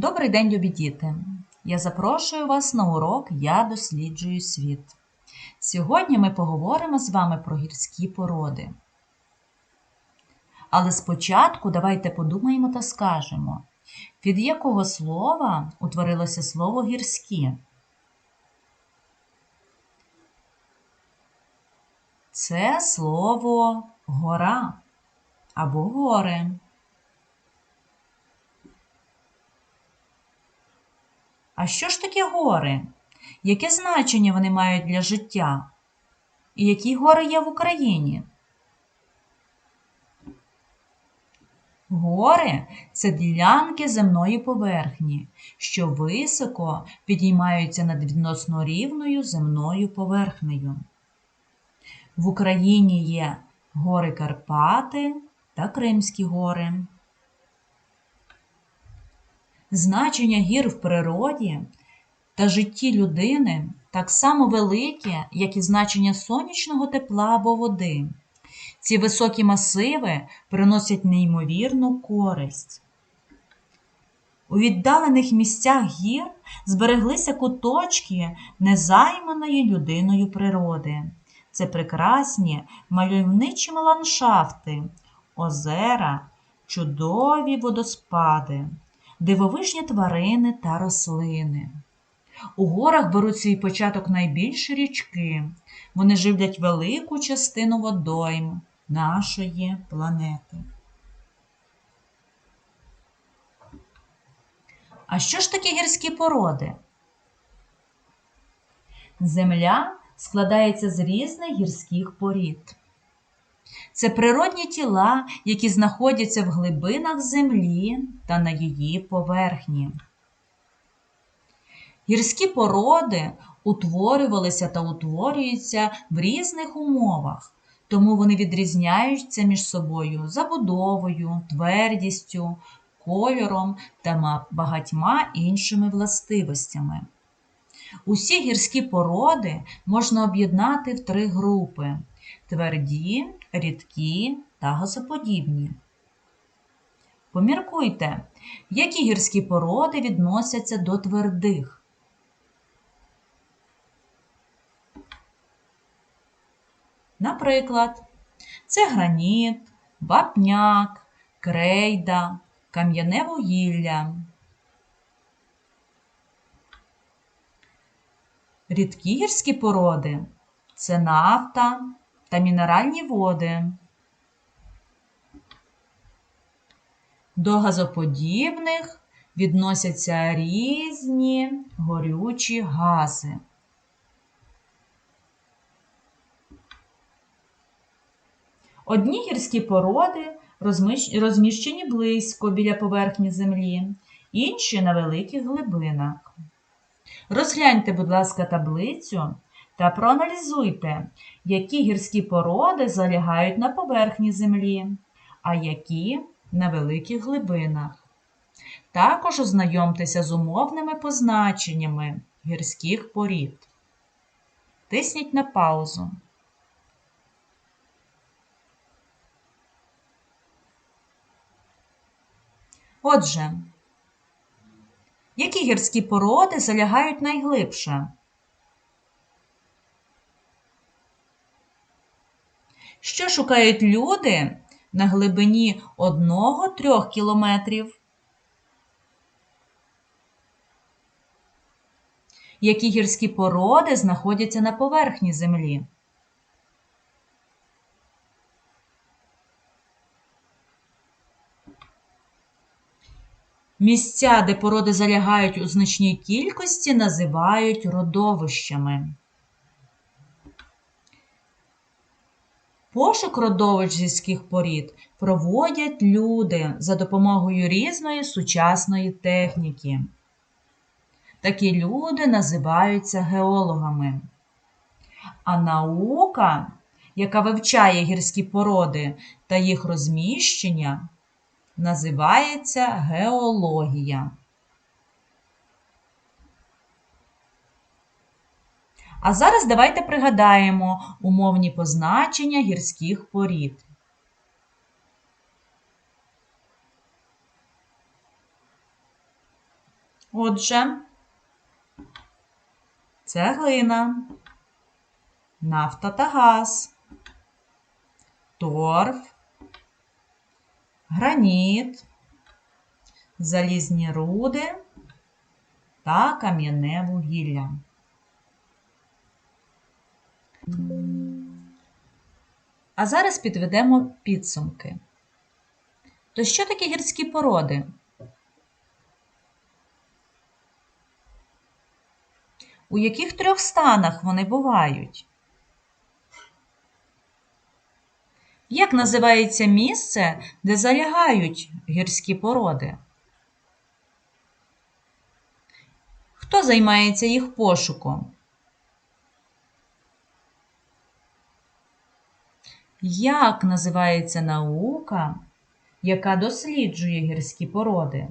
Добрий день, любі діти! Я запрошую вас на урок Я досліджую світ. Сьогодні ми поговоримо з вами про гірські породи. Але спочатку давайте подумаємо та скажемо, від якого слова утворилося слово гірські? Це слово гора або гори. А що ж таке гори? Яке значення вони мають для життя? І які гори є в Україні? Гори це ділянки земної поверхні, що високо підіймаються над відносно рівною земною поверхнею. В Україні є гори Карпати та Кримські гори. Значення гір в природі та житті людини так само велике, як і значення сонячного тепла або води. Ці високі масиви приносять неймовірну користь. У віддалених місцях гір збереглися куточки незайманої людиною природи. Це прекрасні мальовничі ландшафти, озера, чудові водоспади дивовижні тварини та рослини. У горах беруть свій початок найбільші річки. Вони живлять велику частину водойм нашої планети. А що ж таке гірські породи? Земля складається з різних гірських порід. Це природні тіла, які знаходяться в глибинах землі та на її поверхні. Гірські породи утворювалися та утворюються в різних умовах, тому вони відрізняються між собою забудовою, твердістю, кольором та багатьма іншими властивостями. Усі гірські породи можна об'єднати в три групи тверді, рідкі та газоподібні. Поміркуйте, які гірські породи відносяться до твердих. Наприклад, це граніт, вапняк, крейда, кам'яне вугілля. Рідкі гірські породи це нафта, та мінеральні води. До газоподібних відносяться різні горючі гази. Одні гірські породи розміщені близько біля поверхні землі, інші на великих глибинах. Розгляньте, будь ласка, таблицю та проаналізуйте, які гірські породи залягають на поверхні землі, а які на великих глибинах. Також ознайомтеся з умовними позначеннями гірських порід. Тисніть на паузу. Отже, які гірські породи залягають найглибше? Що шукають люди на глибині 1-3 кілометрів? Які гірські породи знаходяться на поверхні землі? Місця, де породи залягають у значній кількості, називають родовищами. Пошук родовищ гірських порід проводять люди за допомогою різної сучасної техніки. Такі люди називаються геологами. А наука, яка вивчає гірські породи та їх розміщення, називається геологія. А зараз давайте пригадаємо умовні позначення гірських порід. Отже, цеглина, нафта та газ, торф, граніт, залізні руди та кам'яне вугілля. А зараз підведемо підсумки. То що таке гірські породи? У яких трьох станах вони бувають? Як називається місце, де залягають гірські породи? Хто займається їх пошуком? Як називається наука, яка досліджує гірські породи?